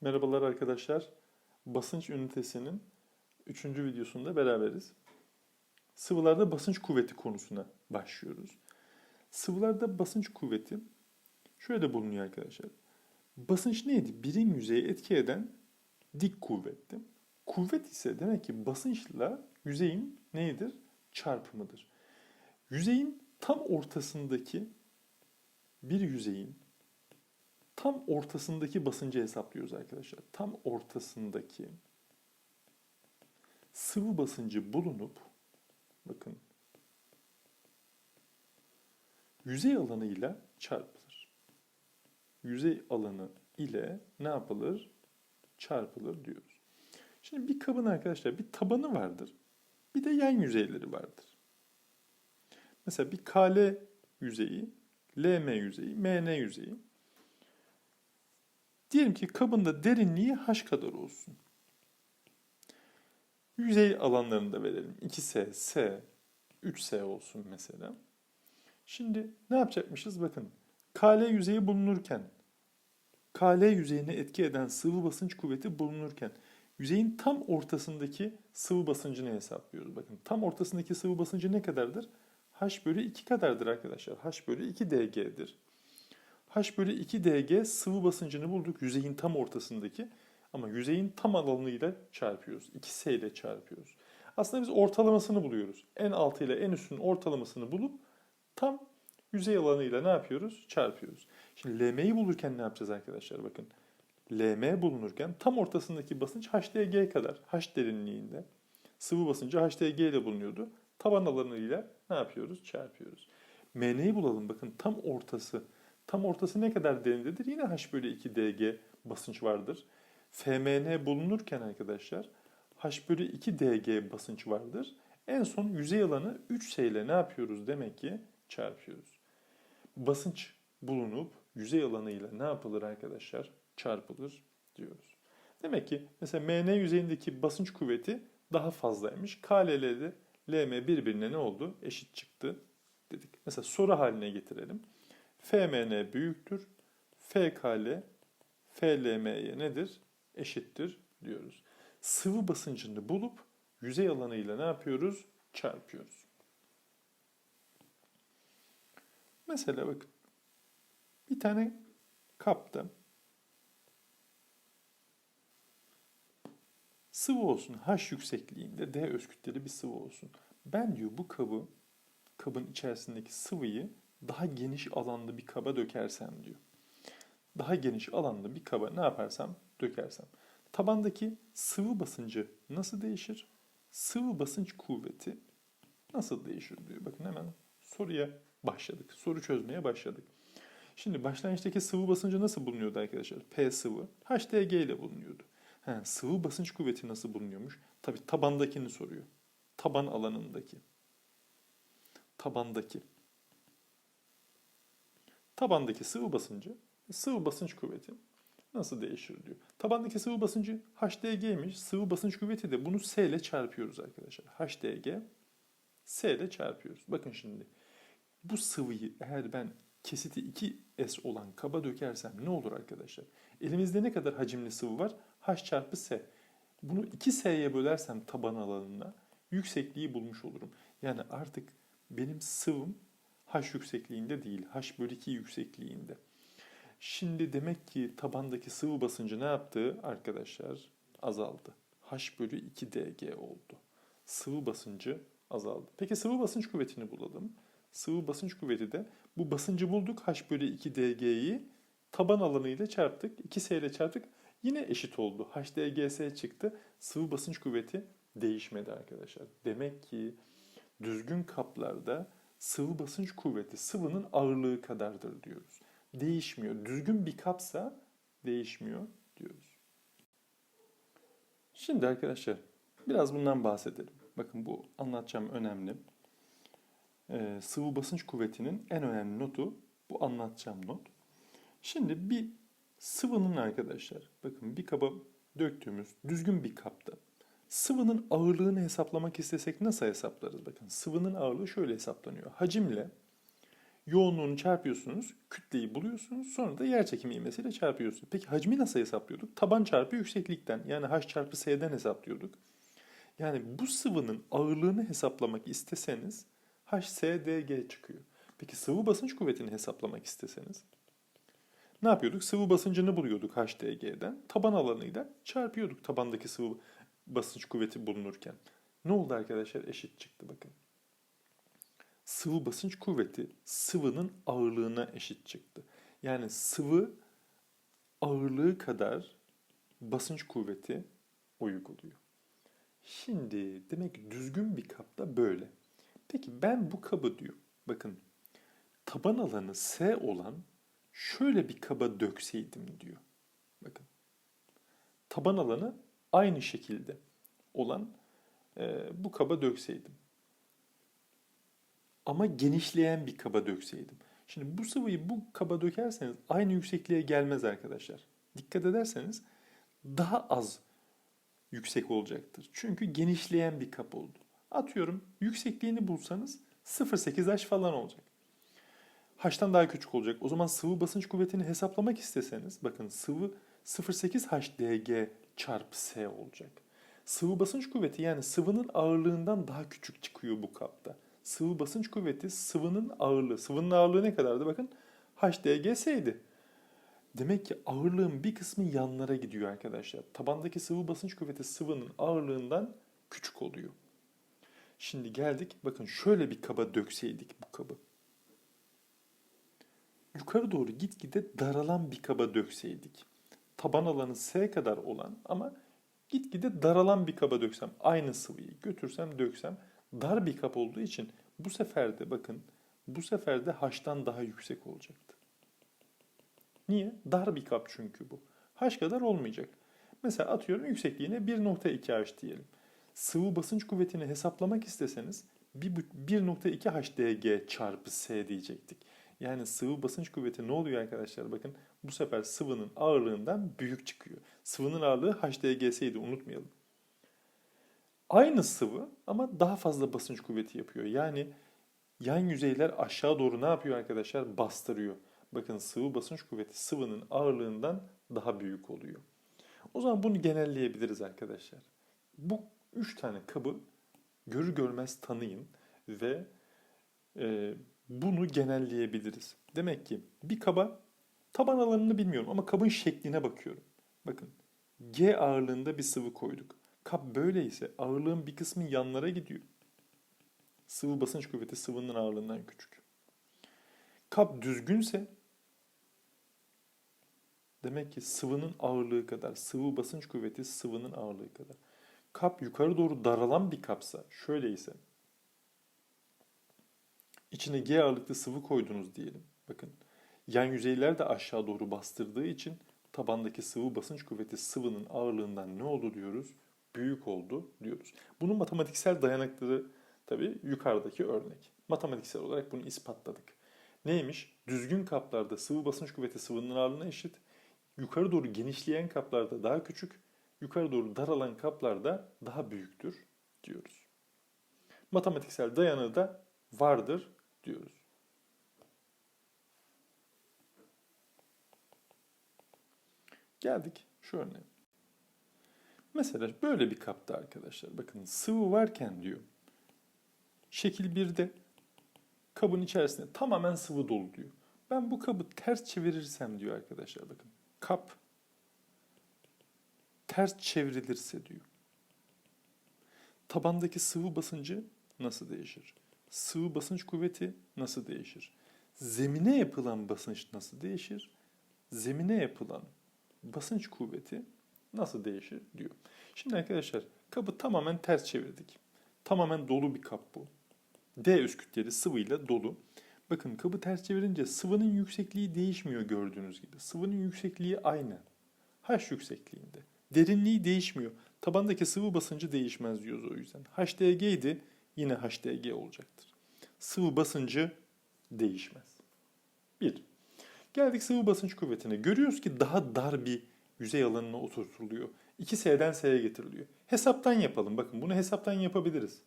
Merhabalar arkadaşlar. Basınç ünitesinin 3. videosunda beraberiz. Sıvılarda basınç kuvveti konusuna başlıyoruz. Sıvılarda basınç kuvveti şöyle bulunuyor arkadaşlar. Basınç neydi? Birim yüzeye etki eden dik kuvvetti. Kuvvet ise demek ki basınçla yüzeyin neydir? Çarpımıdır. Yüzeyin tam ortasındaki bir yüzeyin tam ortasındaki basıncı hesaplıyoruz arkadaşlar. Tam ortasındaki sıvı basıncı bulunup bakın yüzey alanıyla çarpılır. Yüzey alanı ile ne yapılır? Çarpılır diyoruz. Şimdi bir kabın arkadaşlar bir tabanı vardır. Bir de yan yüzeyleri vardır. Mesela bir KL yüzeyi, LM yüzeyi, MN yüzeyi. Diyelim ki kabında derinliği h kadar olsun. Yüzey alanlarını da verelim. 2S, S, 3S olsun mesela. Şimdi ne yapacakmışız? Bakın KL yüzeyi bulunurken, KL yüzeyine etki eden sıvı basınç kuvveti bulunurken, yüzeyin tam ortasındaki sıvı basıncını hesaplıyoruz. Bakın tam ortasındaki sıvı basıncı ne kadardır? H bölü 2 kadardır arkadaşlar. H bölü 2 dg'dir. H bölü 2 dg sıvı basıncını bulduk yüzeyin tam ortasındaki. Ama yüzeyin tam alanıyla çarpıyoruz. 2S ile çarpıyoruz. Aslında biz ortalamasını buluyoruz. En altı ile en üstünün ortalamasını bulup tam yüzey alanıyla ne yapıyoruz? Çarpıyoruz. Şimdi LM'yi bulurken ne yapacağız arkadaşlar? Bakın. LM bulunurken tam ortasındaki basınç HDG kadar. H derinliğinde. Sıvı basıncı HDG ile bulunuyordu. Taban alanıyla ne yapıyoruz? Çarpıyoruz. MN'yi bulalım. Bakın tam ortası. Tam ortası ne kadar derindedir? Yine H bölü 2 dg basınç vardır. FMN bulunurken arkadaşlar H bölü 2 dg basınç vardır. En son yüzey alanı 3S ile ne yapıyoruz demek ki çarpıyoruz. Basınç bulunup yüzey alanıyla ne yapılır arkadaşlar? Çarpılır diyoruz. Demek ki mesela MN yüzeyindeki basınç kuvveti daha fazlaymış. KLL'de LM birbirine ne oldu? Eşit çıktı dedik. Mesela soru haline getirelim. FMN büyüktür. FKL FLM'ye nedir? Eşittir diyoruz. Sıvı basıncını bulup yüzey alanıyla ne yapıyoruz? Çarpıyoruz. Mesela bakın. Bir tane kapta sıvı olsun. H yüksekliğinde D öz kütleli bir sıvı olsun. Ben diyor bu kabı kabın içerisindeki sıvıyı daha geniş alanda bir kaba dökersem diyor. Daha geniş alanda bir kaba ne yaparsam dökersem. Tabandaki sıvı basıncı nasıl değişir? Sıvı basınç kuvveti nasıl değişir diyor. Bakın hemen soruya başladık. Soru çözmeye başladık. Şimdi başlangıçtaki sıvı basıncı nasıl bulunuyordu arkadaşlar? P sıvı HDG ile bulunuyordu. He, sıvı basınç kuvveti nasıl bulunuyormuş? Tabi tabandakini soruyor. Taban alanındaki. Tabandaki. Tabandaki sıvı basıncı, sıvı basınç kuvveti nasıl değişir diyor. Tabandaki sıvı basıncı HDG'miş. Sıvı basınç kuvveti de bunu S ile çarpıyoruz arkadaşlar. HDG S ile çarpıyoruz. Bakın şimdi bu sıvıyı eğer ben kesiti 2S olan kaba dökersem ne olur arkadaşlar? Elimizde ne kadar hacimli sıvı var? H çarpı S. Bunu 2S'ye bölersem taban alanına yüksekliği bulmuş olurum. Yani artık benim sıvım H yüksekliğinde değil, H bölü 2 yüksekliğinde. Şimdi demek ki tabandaki sıvı basıncı ne yaptı arkadaşlar? Azaldı. H bölü 2 dg oldu. Sıvı basıncı azaldı. Peki sıvı basınç kuvvetini bulalım. Sıvı basınç kuvveti de bu basıncı bulduk H bölü 2 dg'yi taban alanıyla çarptık. 2S ile çarptık. Yine eşit oldu. HDGS çıktı. Sıvı basınç kuvveti değişmedi arkadaşlar. Demek ki düzgün kaplarda sıvı basınç kuvveti sıvının ağırlığı kadardır diyoruz. Değişmiyor. Düzgün bir kapsa değişmiyor diyoruz. Şimdi arkadaşlar biraz bundan bahsedelim. Bakın bu anlatacağım önemli. Ee, sıvı basınç kuvvetinin en önemli notu bu anlatacağım not. Şimdi bir sıvının arkadaşlar bakın bir kaba döktüğümüz düzgün bir kapta sıvının ağırlığını hesaplamak istesek nasıl hesaplarız? Bakın sıvının ağırlığı şöyle hesaplanıyor. Hacimle yoğunluğunu çarpıyorsunuz, kütleyi buluyorsunuz, sonra da yer çekimi ivmesiyle çarpıyorsunuz. Peki hacmi nasıl hesaplıyorduk? Taban çarpı yükseklikten yani h çarpı s'den hesaplıyorduk. Yani bu sıvının ağırlığını hesaplamak isteseniz HSDG çıkıyor. Peki sıvı basınç kuvvetini hesaplamak isteseniz ne yapıyorduk? Sıvı basıncını buluyorduk HDG'den. Taban alanıyla çarpıyorduk tabandaki sıvı basınç kuvveti bulunurken. Ne oldu arkadaşlar? Eşit çıktı bakın. Sıvı basınç kuvveti sıvının ağırlığına eşit çıktı. Yani sıvı ağırlığı kadar basınç kuvveti uyguluyor. Şimdi demek ki düzgün bir kapta böyle. Peki ben bu kabı diyor. Bakın taban alanı S olan şöyle bir kaba dökseydim diyor. Bakın. Taban alanı aynı şekilde olan e, bu kaba dökseydim. Ama genişleyen bir kaba dökseydim. Şimdi bu sıvıyı bu kaba dökerseniz aynı yüksekliğe gelmez arkadaşlar. Dikkat ederseniz daha az yüksek olacaktır. Çünkü genişleyen bir kap oldu. Atıyorum yüksekliğini bulsanız 0.8 H falan olacak. H'tan daha küçük olacak. O zaman sıvı basınç kuvvetini hesaplamak isteseniz bakın sıvı 0.8 HDG çarpı S olacak. Sıvı basınç kuvveti yani sıvının ağırlığından daha küçük çıkıyor bu kapta. Sıvı basınç kuvveti sıvının ağırlığı. Sıvının ağırlığı ne kadardı bakın? HDGS'ydi. Demek ki ağırlığın bir kısmı yanlara gidiyor arkadaşlar. Tabandaki sıvı basınç kuvveti sıvının ağırlığından küçük oluyor. Şimdi geldik bakın şöyle bir kaba dökseydik bu kabı. Yukarı doğru gitgide daralan bir kaba dökseydik. Taban alanı S kadar olan ama gitgide daralan bir kaba döksem aynı sıvıyı götürsem döksem dar bir kap olduğu için bu sefer de bakın bu sefer de H'tan daha yüksek olacaktı. Niye? Dar bir kap çünkü bu. H kadar olmayacak. Mesela atıyorum yüksekliğine 1.2 H diyelim. Sıvı basınç kuvvetini hesaplamak isteseniz 1.2 HDG çarpı S diyecektik. Yani sıvı basınç kuvveti ne oluyor arkadaşlar? Bakın bu sefer sıvının ağırlığından büyük çıkıyor. Sıvının ağırlığı HDGS'ydi unutmayalım. Aynı sıvı ama daha fazla basınç kuvveti yapıyor. Yani yan yüzeyler aşağı doğru ne yapıyor arkadaşlar? Bastırıyor. Bakın sıvı basınç kuvveti sıvının ağırlığından daha büyük oluyor. O zaman bunu genelleyebiliriz arkadaşlar. Bu üç tane kabı görür görmez tanıyın ve e, bunu genelleyebiliriz. Demek ki bir kaba taban alanını bilmiyorum ama kabın şekline bakıyorum. Bakın G ağırlığında bir sıvı koyduk. Kap böyleyse ağırlığın bir kısmı yanlara gidiyor. Sıvı basınç kuvveti sıvının ağırlığından küçük. Kap düzgünse demek ki sıvının ağırlığı kadar, sıvı basınç kuvveti sıvının ağırlığı kadar. Kap yukarı doğru daralan bir kapsa, şöyleyse içine G ağırlıklı sıvı koydunuz diyelim. Bakın yan yüzeyler de aşağı doğru bastırdığı için tabandaki sıvı basınç kuvveti sıvının ağırlığından ne oldu diyoruz? Büyük oldu diyoruz. Bunun matematiksel dayanakları tabii yukarıdaki örnek. Matematiksel olarak bunu ispatladık. Neymiş? Düzgün kaplarda sıvı basınç kuvveti sıvının ağırlığına eşit. Yukarı doğru genişleyen kaplarda daha küçük, yukarı doğru daralan kaplarda daha büyüktür diyoruz. Matematiksel dayanağı da vardır diyoruz. Geldik şu örneğe. Mesela böyle bir kapta arkadaşlar bakın sıvı varken diyor. Şekil 1'de kabın içerisinde tamamen sıvı dolu diyor. Ben bu kabı ters çevirirsem diyor arkadaşlar bakın. Kap ters çevrilirse diyor. Tabandaki sıvı basıncı nasıl değişir? Sıvı basınç kuvveti nasıl değişir? Zemine yapılan basınç nasıl değişir? Zemine yapılan basınç kuvveti nasıl değişir diyor. Şimdi arkadaşlar kabı tamamen ters çevirdik. Tamamen dolu bir kap bu. D üst kütleli sıvıyla dolu. Bakın kabı ters çevirince sıvının yüksekliği değişmiyor gördüğünüz gibi. Sıvının yüksekliği aynı. H yüksekliğinde. Derinliği değişmiyor. Tabandaki sıvı basıncı değişmez diyoruz o yüzden. HDG idi yine HDG olacaktır. Sıvı basıncı değişmez. Bir. Geldik sıvı basınç kuvvetine. Görüyoruz ki daha dar bir yüzey alanına oturtuluyor. 2S'den S'ye getiriliyor. Hesaptan yapalım. Bakın bunu hesaptan yapabiliriz.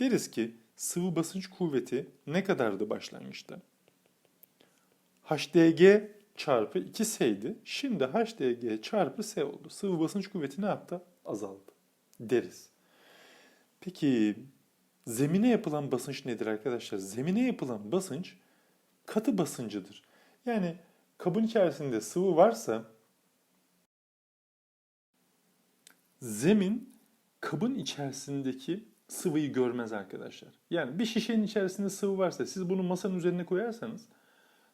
Deriz ki sıvı basınç kuvveti ne kadardı başlangıçta? HDG çarpı 2S'ydi. Şimdi HDG çarpı S oldu. Sıvı basınç kuvveti ne yaptı? Azaldı. Deriz. Peki zemine yapılan basınç nedir arkadaşlar? Zemine yapılan basınç katı basıncıdır. Yani kabın içerisinde sıvı varsa zemin kabın içerisindeki sıvıyı görmez arkadaşlar. Yani bir şişenin içerisinde sıvı varsa siz bunu masanın üzerine koyarsanız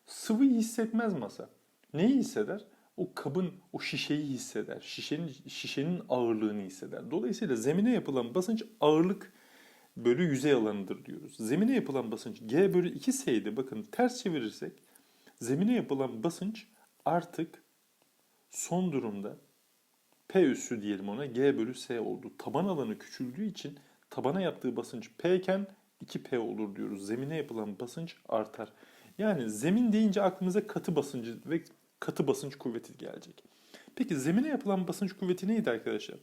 sıvıyı hissetmez masa. Neyi hisseder? O kabın, o şişeyi hisseder. Şişenin, şişenin ağırlığını hisseder. Dolayısıyla zemine yapılan basınç ağırlık bölü yüzey alanıdır diyoruz. Zemine yapılan basınç G bölü 2 S'ydi. Bakın ters çevirirsek zemine yapılan basınç artık son durumda P üssü diyelim ona G bölü S oldu. Taban alanı küçüldüğü için tabana yaptığı basınç P iken 2P olur diyoruz. Zemine yapılan basınç artar. Yani zemin deyince aklımıza katı basıncı ve katı basınç kuvveti gelecek. Peki zemine yapılan basınç kuvveti neydi arkadaşlar?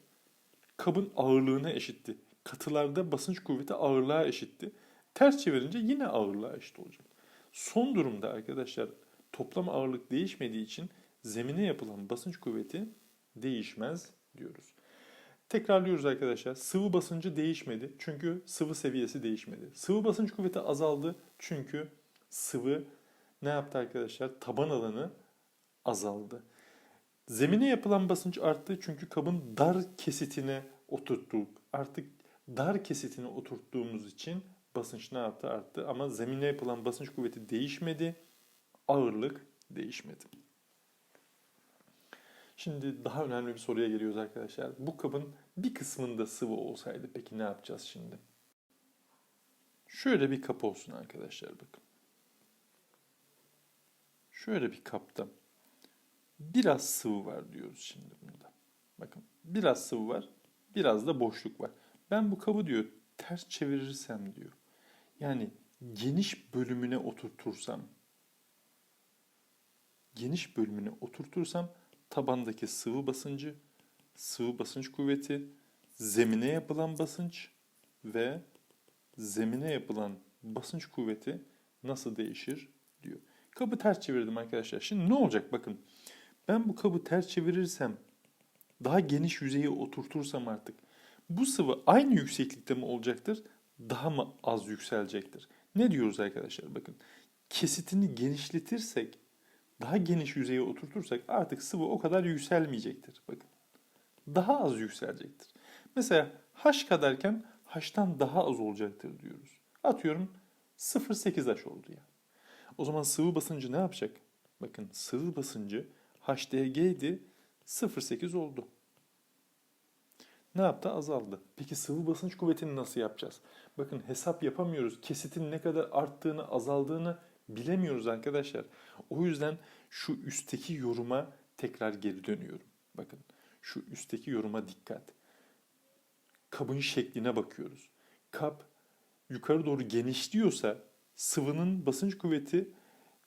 Kabın ağırlığına eşitti. Katılarda basınç kuvveti ağırlığa eşitti. Ters çevirince yine ağırlığa eşit olacak. Son durumda arkadaşlar toplam ağırlık değişmediği için zemine yapılan basınç kuvveti değişmez diyoruz. Tekrarlıyoruz arkadaşlar. Sıvı basıncı değişmedi çünkü sıvı seviyesi değişmedi. Sıvı basınç kuvveti azaldı çünkü sıvı ne yaptı arkadaşlar? Taban alanı azaldı. Zemine yapılan basınç arttı çünkü kabın dar kesitine oturttuk. Artık dar kesitine oturttuğumuz için basınç ne yaptı? Arttı. Ama zemine yapılan basınç kuvveti değişmedi. Ağırlık değişmedi. Şimdi daha önemli bir soruya geliyoruz arkadaşlar. Bu kabın bir kısmında sıvı olsaydı peki ne yapacağız şimdi? Şöyle bir kap olsun arkadaşlar bakın. Şöyle bir kapta biraz sıvı var diyoruz şimdi bunda. Bakın biraz sıvı var, biraz da boşluk var. Ben bu kabı diyor ters çevirirsem diyor. Yani geniş bölümüne oturtursam geniş bölümüne oturtursam tabandaki sıvı basıncı, sıvı basınç kuvveti, zemine yapılan basınç ve zemine yapılan basınç kuvveti nasıl değişir diyor. Kabı ters çevirdim arkadaşlar. Şimdi ne olacak bakın. Ben bu kabı ters çevirirsem, daha geniş yüzeye oturtursam artık bu sıvı aynı yükseklikte mi olacaktır, daha mı az yükselecektir? Ne diyoruz arkadaşlar bakın. Kesitini genişletirsek, daha geniş yüzeye oturtursak artık sıvı o kadar yükselmeyecektir. Bakın. Daha az yükselecektir. Mesela H kadarken H'tan daha az olacaktır diyoruz. Atıyorum 0.8 H oldu ya. O zaman sıvı basıncı ne yapacak? Bakın sıvı basıncı HDG idi 0.8 oldu. Ne yaptı? Azaldı. Peki sıvı basınç kuvvetini nasıl yapacağız? Bakın hesap yapamıyoruz. Kesitin ne kadar arttığını, azaldığını bilemiyoruz arkadaşlar. O yüzden şu üstteki yoruma tekrar geri dönüyorum. Bakın şu üstteki yoruma dikkat. Kabın şekline bakıyoruz. Kap yukarı doğru genişliyorsa sıvının basınç kuvveti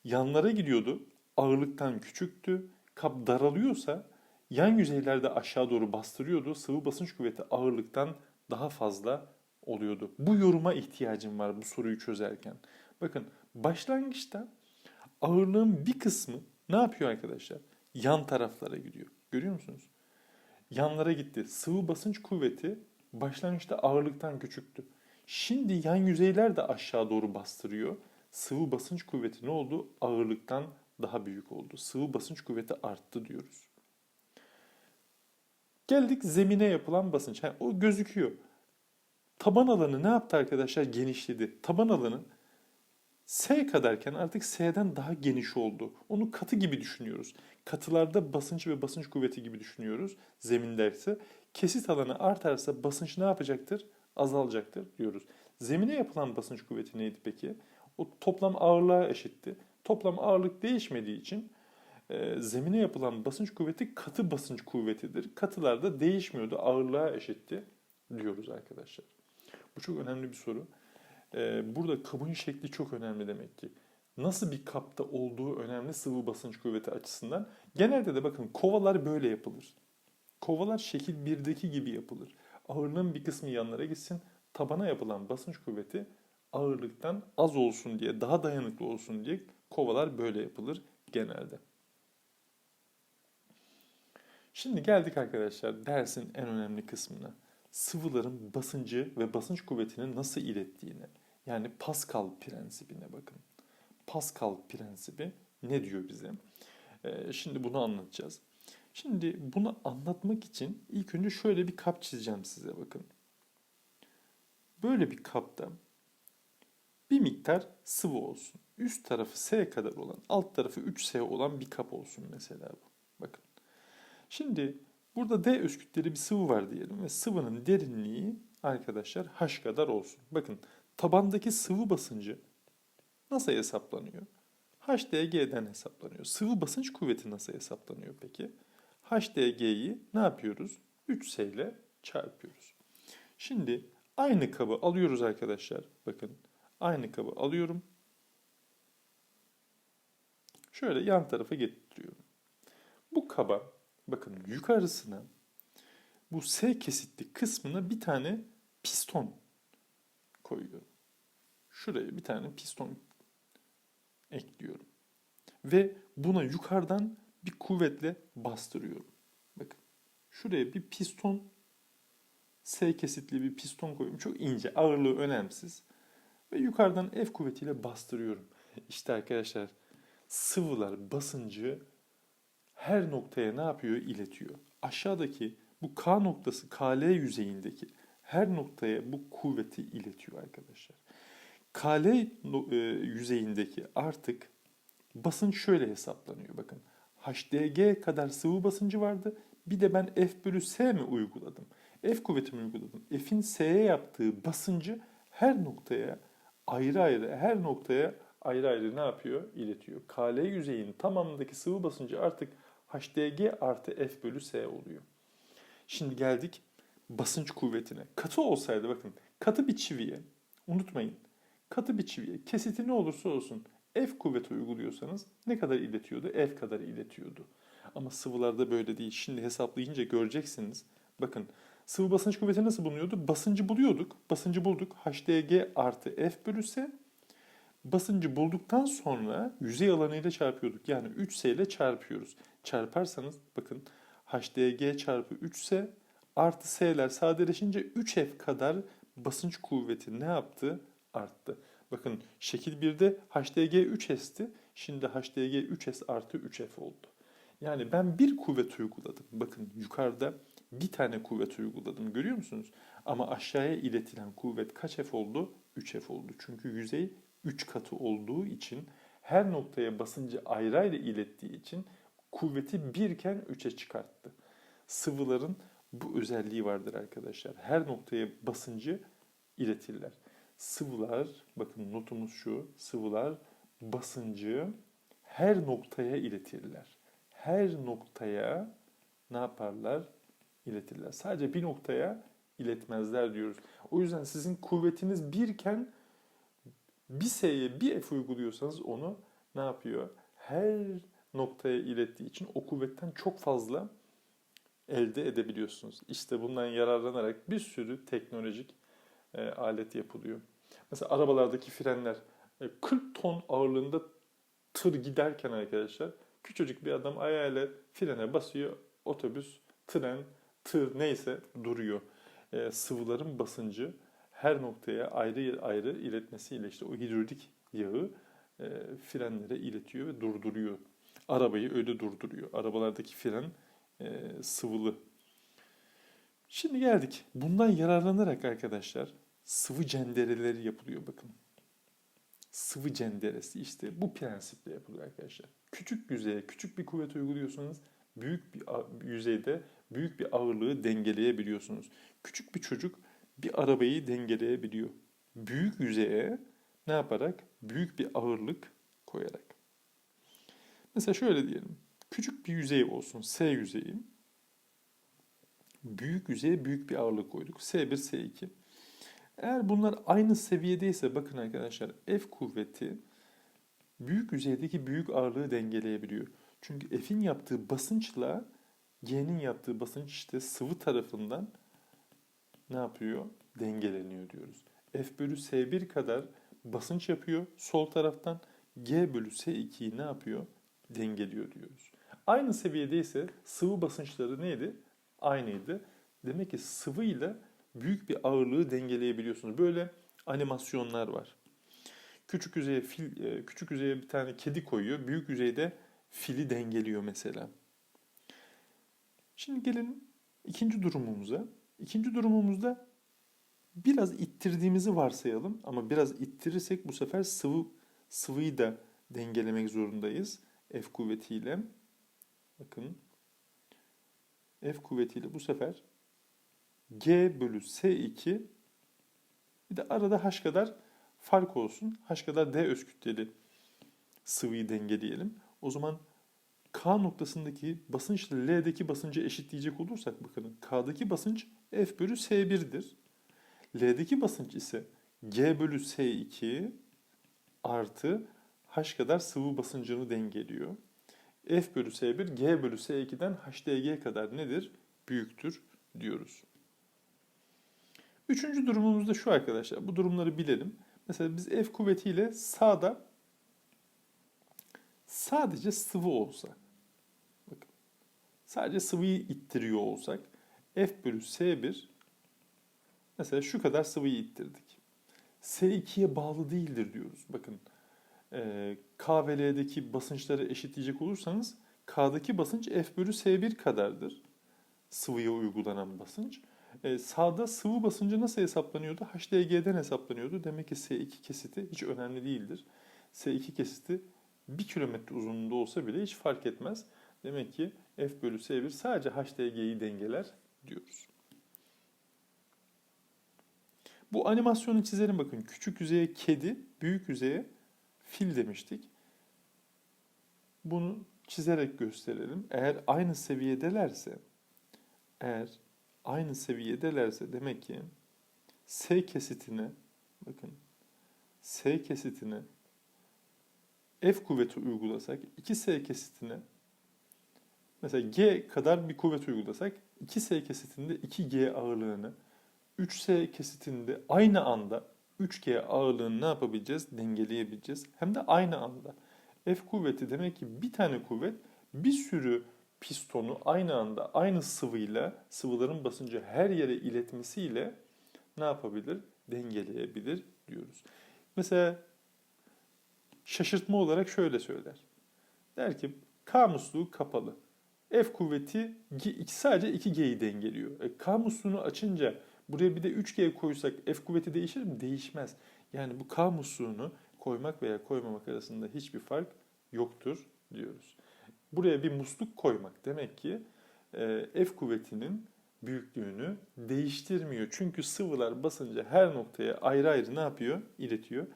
yanlara gidiyordu. Ağırlıktan küçüktü. Kap daralıyorsa yan yüzeylerde aşağı doğru bastırıyordu. Sıvı basınç kuvveti ağırlıktan daha fazla oluyordu. Bu yoruma ihtiyacım var bu soruyu çözerken. Bakın başlangıçta ağırlığın bir kısmı ne yapıyor arkadaşlar? Yan taraflara gidiyor. Görüyor musunuz? Yanlara gitti. Sıvı basınç kuvveti başlangıçta ağırlıktan küçüktü. Şimdi yan yüzeyler de aşağı doğru bastırıyor. Sıvı basınç kuvveti ne oldu? Ağırlıktan daha büyük oldu. Sıvı basınç kuvveti arttı diyoruz. Geldik zemine yapılan basınç. Yani o gözüküyor. Taban alanı ne yaptı arkadaşlar? Genişledi. Taban alanı S kadarken artık S'den daha geniş oldu. Onu katı gibi düşünüyoruz. Katılarda basınç ve basınç kuvveti gibi düşünüyoruz. Zeminde ise kesit alanı artarsa basınç ne yapacaktır? Azalacaktır diyoruz. Zemine yapılan basınç kuvveti neydi peki? O toplam ağırlığa eşitti. Toplam ağırlık değişmediği için e, zemine yapılan basınç kuvveti katı basınç kuvvetidir. Katılarda değişmiyordu, ağırlığa eşitti diyoruz arkadaşlar. Bu çok önemli bir soru. E, burada kabın şekli çok önemli demek ki. Nasıl bir kapta olduğu önemli sıvı basınç kuvveti açısından. Genelde de bakın kovalar böyle yapılır. Kovalar şekil 1'deki gibi yapılır. Ağırlığın bir kısmı yanlara gitsin. Tabana yapılan basınç kuvveti ağırlıktan az olsun diye, daha dayanıklı olsun diye kovalar böyle yapılır. genelde. Şimdi geldik arkadaşlar dersin en önemli kısmına. Sıvıların basıncı ve basınç kuvvetini nasıl ilettiğine. Yani Pascal prensibine bakın. Pascal prensibi ne diyor bize? Ee, şimdi bunu anlatacağız. Şimdi bunu anlatmak için ilk önce şöyle bir kap çizeceğim size bakın. Böyle bir kapta bir miktar sıvı olsun. Üst tarafı S kadar olan, alt tarafı 3S olan bir kap olsun mesela bu. Şimdi burada D kütleli bir sıvı var diyelim ve sıvının derinliği arkadaşlar H kadar olsun. Bakın tabandaki sıvı basıncı nasıl hesaplanıyor? HDG'den hesaplanıyor. Sıvı basınç kuvveti nasıl hesaplanıyor peki? HDG'yi ne yapıyoruz? 3S ile çarpıyoruz. Şimdi aynı kabı alıyoruz arkadaşlar. Bakın aynı kabı alıyorum. Şöyle yan tarafa getiriyorum. Bu kaba bakın yukarısına bu S kesitli kısmına bir tane piston koyuyorum. Şuraya bir tane piston ekliyorum. Ve buna yukarıdan bir kuvvetle bastırıyorum. Bakın şuraya bir piston S kesitli bir piston koyuyorum. Çok ince, ağırlığı önemsiz. Ve yukarıdan F kuvvetiyle bastırıyorum. İşte arkadaşlar sıvılar basıncı her noktaya ne yapıyor? İletiyor. Aşağıdaki bu K noktası KL yüzeyindeki her noktaya bu kuvveti iletiyor arkadaşlar. KL e, yüzeyindeki artık basınç şöyle hesaplanıyor. Bakın HDG kadar sıvı basıncı vardı. Bir de ben F bölü S mi uyguladım? F kuvvetimi uyguladım. F'in S'ye yaptığı basıncı her noktaya ayrı ayrı her noktaya ayrı ayrı ne yapıyor? İletiyor. KL yüzeyinin tamamındaki sıvı basıncı artık HDG artı F bölü S oluyor. Şimdi geldik basınç kuvvetine. Katı olsaydı bakın katı bir çiviye unutmayın katı bir çiviye kesiti ne olursa olsun F kuvveti uyguluyorsanız ne kadar iletiyordu? F kadar iletiyordu. Ama sıvılarda böyle değil. Şimdi hesaplayınca göreceksiniz. Bakın sıvı basınç kuvveti nasıl bulunuyordu? Basıncı buluyorduk. Basıncı bulduk. HDG artı F bölü S. Basıncı bulduktan sonra yüzey alanıyla çarpıyorduk. Yani 3S ile çarpıyoruz. Çarparsanız bakın HDG çarpı 3S artı S'ler sadeleşince 3F kadar basınç kuvveti ne yaptı? Arttı. Bakın şekil 1'de HDG 3S'ti. Şimdi HDG 3S artı 3F oldu. Yani ben bir kuvvet uyguladım. Bakın yukarıda bir tane kuvvet uyguladım. Görüyor musunuz? Ama aşağıya iletilen kuvvet kaç F oldu? 3F oldu. Çünkü yüzey 3 katı olduğu için her noktaya basıncı ayrı ayrı ilettiği için kuvveti birken 3'e çıkarttı. Sıvıların bu özelliği vardır arkadaşlar. Her noktaya basıncı iletirler. Sıvılar, bakın notumuz şu, sıvılar basıncı her noktaya iletirler. Her noktaya ne yaparlar? İletirler. Sadece bir noktaya iletmezler diyoruz. O yüzden sizin kuvvetiniz birken bir S'ye bir F uyguluyorsanız onu ne yapıyor? Her noktaya ilettiği için o kuvvetten çok fazla elde edebiliyorsunuz. İşte bundan yararlanarak bir sürü teknolojik e, alet yapılıyor. Mesela arabalardaki frenler e, 40 ton ağırlığında tır giderken arkadaşlar küçücük bir adam ayağıyla frene basıyor. Otobüs, tren, tır neyse duruyor. E, sıvıların basıncı her noktaya ayrı ayrı iletmesiyle işte o hidrolik yağı e, frenlere iletiyor ve durduruyor. Arabayı öyle durduruyor. Arabalardaki fren e, sıvılı. Şimdi geldik. Bundan yararlanarak arkadaşlar sıvı cendereleri yapılıyor bakın. Sıvı cenderesi işte bu prensiple yapılıyor arkadaşlar. Küçük yüzeye küçük bir kuvvet uyguluyorsanız büyük bir yüzeyde büyük bir ağırlığı dengeleyebiliyorsunuz. Küçük bir çocuk bir arabayı dengeleyebiliyor. Büyük yüzeye ne yaparak? Büyük bir ağırlık koyarak. Mesela şöyle diyelim. Küçük bir yüzey olsun. S yüzeyi. Büyük yüzeye büyük bir ağırlık koyduk. S1, S2. Eğer bunlar aynı seviyedeyse bakın arkadaşlar F kuvveti büyük yüzeydeki büyük ağırlığı dengeleyebiliyor. Çünkü F'in yaptığı basınçla G'nin yaptığı basınç işte sıvı tarafından ne yapıyor? Dengeleniyor diyoruz. F bölü S1 kadar basınç yapıyor sol taraftan. G bölü S2'yi ne yapıyor? dengeliyor diyoruz. Aynı seviyede ise sıvı basınçları neydi? Aynıydı. Demek ki sıvıyla büyük bir ağırlığı dengeleyebiliyorsunuz. Böyle animasyonlar var. Küçük yüzeye fil, e, küçük yüzeye bir tane kedi koyuyor. Büyük yüzeyde fili dengeliyor mesela. Şimdi gelelim ikinci durumumuza. İkinci durumumuzda biraz ittirdiğimizi varsayalım ama biraz ittirirsek bu sefer sıvı sıvıyı da dengelemek zorundayız F kuvvetiyle. Bakın F kuvvetiyle bu sefer G bölü S2 bir de arada H kadar fark olsun. H kadar D öz kütleli sıvıyı dengeleyelim. O zaman K noktasındaki basınçla L'deki basıncı eşitleyecek olursak bakın K'daki basınç F bölü S1'dir. L'deki basınç ise G bölü S2 artı H kadar sıvı basıncını dengeliyor. F bölü S1 G bölü S2'den HDG kadar nedir? Büyüktür diyoruz. Üçüncü durumumuz da şu arkadaşlar. Bu durumları bilelim. Mesela biz F kuvvetiyle sağda sadece sıvı olsa, bakın, sadece sıvıyı ittiriyor olsak, F bölü S1 mesela şu kadar sıvıyı ittirdik. S2'ye bağlı değildir diyoruz. Bakın e, K ve L'deki basınçları eşitleyecek olursanız K'daki basınç F bölü S1 kadardır. Sıvıya uygulanan basınç. E, sağda sıvı basıncı nasıl hesaplanıyordu? HDG'den hesaplanıyordu. Demek ki S2 kesiti hiç önemli değildir. S2 kesiti 1 kilometre uzunluğunda olsa bile hiç fark etmez. Demek ki F bölü S1 sadece HDG'yi dengeler diyoruz. Bu animasyonu çizelim bakın. Küçük yüzeye kedi, büyük yüzeye fil demiştik. Bunu çizerek gösterelim. Eğer aynı seviyedelerse, eğer aynı seviyedelerse demek ki S kesitine bakın S kesitine F kuvveti uygulasak 2S kesitine mesela G kadar bir kuvvet uygulasak 2S kesitinde 2G ağırlığını 3S kesitinde aynı anda 3G ağırlığını ne yapabileceğiz? Dengeleyebileceğiz. Hem de aynı anda. F kuvveti demek ki bir tane kuvvet bir sürü pistonu aynı anda aynı sıvıyla sıvıların basıncı her yere iletmesiyle ne yapabilir? Dengeleyebilir diyoruz. Mesela şaşırtma olarak şöyle söyler. Der ki K musluğu kapalı. F kuvveti sadece 2G'yi dengeliyor. E, K musluğunu açınca buraya bir de 3G koysak F kuvveti değişir mi? Değişmez. Yani bu K musluğunu koymak veya koymamak arasında hiçbir fark yoktur diyoruz. Buraya bir musluk koymak demek ki e, F kuvvetinin büyüklüğünü değiştirmiyor. Çünkü sıvılar basınca her noktaya ayrı ayrı ne yapıyor? İletiyor.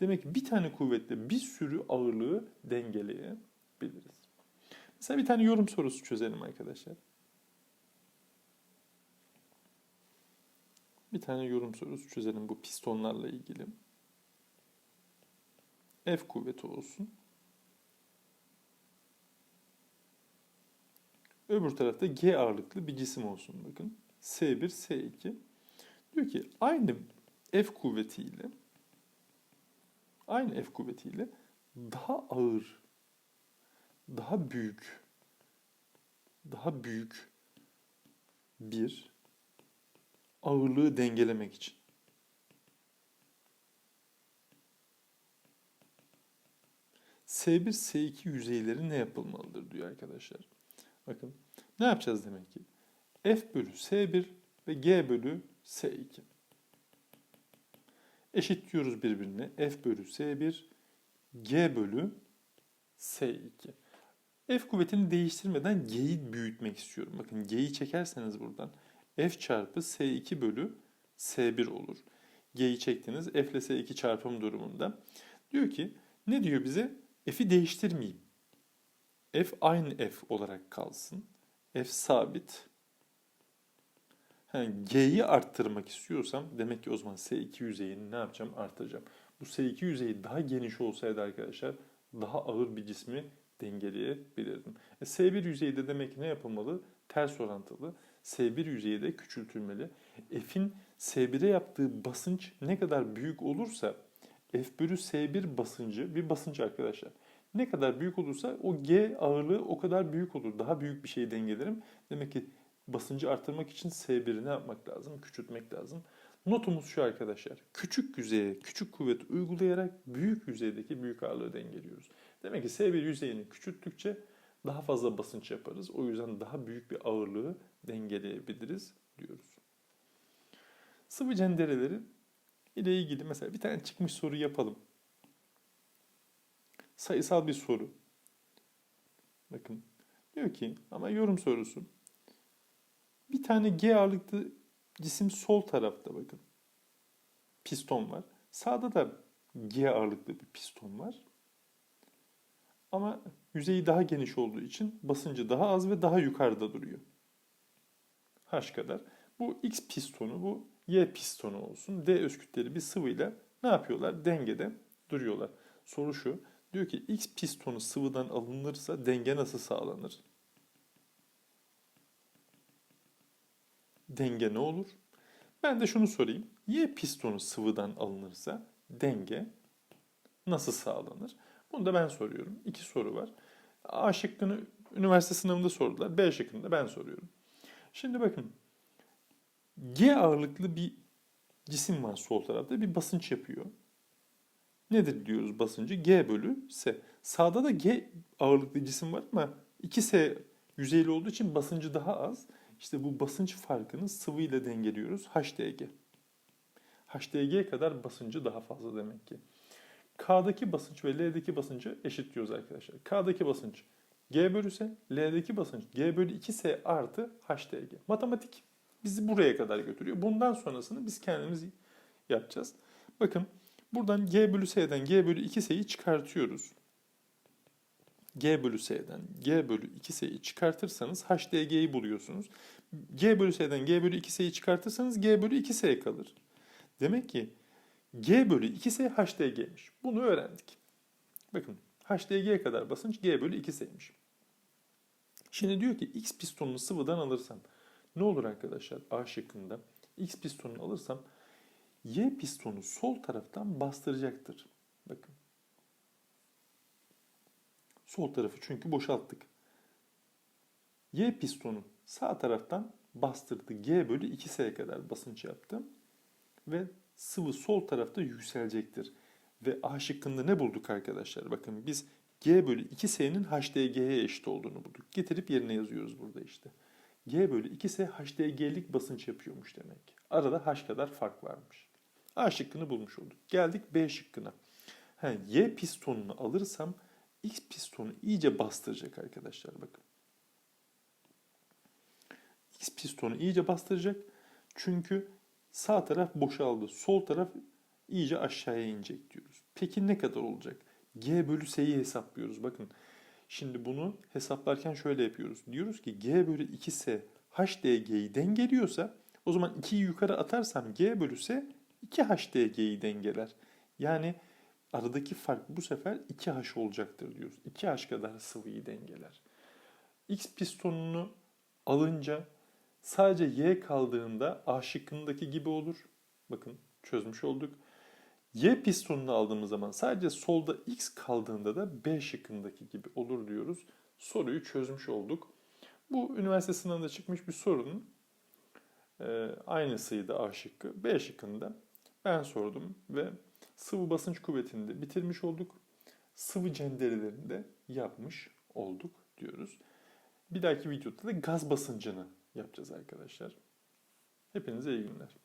Demek ki bir tane kuvvetle bir sürü ağırlığı dengeleyebiliriz. Mesela bir tane yorum sorusu çözelim arkadaşlar. Bir tane yorum sorusu çözelim bu pistonlarla ilgili. F kuvveti olsun. Öbür tarafta G ağırlıklı bir cisim olsun bakın. S1, S2. Diyor ki aynı F kuvvetiyle aynı F kuvvetiyle daha ağır, daha büyük, daha büyük bir ağırlığı dengelemek için. S1, S2 yüzeyleri ne yapılmalıdır diyor arkadaşlar. Bakın ne yapacağız demek ki? F bölü S1 ve G bölü S2. Eşitliyoruz birbirine. F bölü S1, G bölü S2. F kuvvetini değiştirmeden G'yi büyütmek istiyorum. Bakın G'yi çekerseniz buradan F çarpı S2 bölü S1 olur. G'yi çektiniz F ile S2 çarpım durumunda. Diyor ki ne diyor bize? F'i değiştirmeyeyim. F aynı F olarak kalsın. F sabit. Yani G'yi arttırmak istiyorsam demek ki o zaman S2 yüzeyini ne yapacağım? Artacağım. Bu S2 yüzeyi daha geniş olsaydı arkadaşlar daha ağır bir cismi dengeleyebilirdim. E, S1 yüzeyi de demek ne yapılmalı? Ters orantılı. S1 yüzeyi de küçültülmeli. F'in S1'e yaptığı basınç ne kadar büyük olursa F bölü S1 basıncı bir basınç arkadaşlar. Ne kadar büyük olursa o G ağırlığı o kadar büyük olur. Daha büyük bir şeyi dengelerim. Demek ki basıncı artırmak için S1'i ne yapmak lazım? Küçültmek lazım. Notumuz şu arkadaşlar. Küçük yüzeye küçük kuvvet uygulayarak büyük yüzeydeki büyük ağırlığı dengeliyoruz. Demek ki S1 yüzeyini küçülttükçe daha fazla basınç yaparız. O yüzden daha büyük bir ağırlığı dengeleyebiliriz diyoruz. Sıvı cendereleri ile ilgili mesela bir tane çıkmış soru yapalım. Sayısal bir soru. Bakın diyor ki ama yorum sorusu. Bir tane G ağırlıklı cisim sol tarafta bakın. Piston var. Sağda da G ağırlıklı bir piston var. Ama yüzeyi daha geniş olduğu için basıncı daha az ve daha yukarıda duruyor. H kadar. Bu X pistonu, bu Y pistonu olsun. D öz bir sıvıyla ne yapıyorlar? Dengede duruyorlar. Soru şu. Diyor ki X pistonu sıvıdan alınırsa denge nasıl sağlanır? Denge ne olur? Ben de şunu sorayım. Y pistonu sıvıdan alınırsa denge nasıl sağlanır? Bunu da ben soruyorum. İki soru var. A şıkkını üniversite sınavında sordular. B şıkkını da ben soruyorum. Şimdi bakın. G ağırlıklı bir cisim var sol tarafta. Bir basınç yapıyor. Nedir diyoruz basıncı? G bölü S. Sağda da G ağırlıklı cisim var ama 2S yüzeyli olduğu için basıncı daha az. İşte bu basınç farkını sıvıyla dengeliyoruz. HDG. HDG kadar basıncı daha fazla demek ki. K'daki basınç ve L'deki basıncı eşitliyoruz arkadaşlar. K'daki basınç G bölü S, L'deki basınç G bölü 2S artı HDG. Matematik bizi buraya kadar götürüyor. Bundan sonrasını biz kendimiz yapacağız. Bakın buradan G bölü S'den G bölü 2S'yi çıkartıyoruz. G bölü S'den G bölü 2S'yi çıkartırsanız HDG'yi buluyorsunuz. G bölü S'den G bölü 2S'yi çıkartırsanız G bölü 2S kalır. Demek ki G bölü 2S HDG'miş. Bunu öğrendik. Bakın HDG kadar basınç G bölü 2S'ymiş. Şimdi diyor ki X pistonunu sıvıdan alırsam ne olur arkadaşlar A şıkkında X pistonunu alırsam Y pistonu sol taraftan bastıracaktır. Bakın. Sol tarafı çünkü boşalttık. Y pistonu sağ taraftan bastırdı. G bölü 2S kadar basınç yaptı. Ve sıvı sol tarafta yükselecektir. Ve A şıkkında ne bulduk arkadaşlar? Bakın biz G bölü 2S'nin HDG'ye eşit olduğunu bulduk. Getirip yerine yazıyoruz burada işte. G bölü 2S HDG'lik basınç yapıyormuş demek. Arada H kadar fark varmış. A şıkkını bulmuş olduk. Geldik B şıkkına. Ha, y pistonunu alırsam X pistonu iyice bastıracak arkadaşlar bakın. X pistonu iyice bastıracak. Çünkü sağ taraf boşaldı. Sol taraf iyice aşağıya inecek diyoruz. Peki ne kadar olacak? G bölü S'yi hesaplıyoruz. Bakın şimdi bunu hesaplarken şöyle yapıyoruz. Diyoruz ki G bölü 2S HDG'yi dengeliyorsa o zaman 2'yi yukarı atarsam G bölü S 2HDG'yi dengeler. Yani aradaki fark bu sefer 2H olacaktır diyoruz. 2H kadar sıvıyı dengeler. X pistonunu alınca sadece Y kaldığında A şıkkındaki gibi olur. Bakın çözmüş olduk. Y pistonunu aldığımız zaman sadece solda X kaldığında da B şıkkındaki gibi olur diyoruz. Soruyu çözmüş olduk. Bu üniversite sınavında çıkmış bir sorunun e, aynısıydı A şıkkı. B şıkkında ben sordum ve sıvı basınç kuvvetini de bitirmiş olduk. Sıvı cenderelerini de yapmış olduk diyoruz. Bir dahaki videoda da gaz basıncını yapacağız arkadaşlar. Hepinize iyi günler.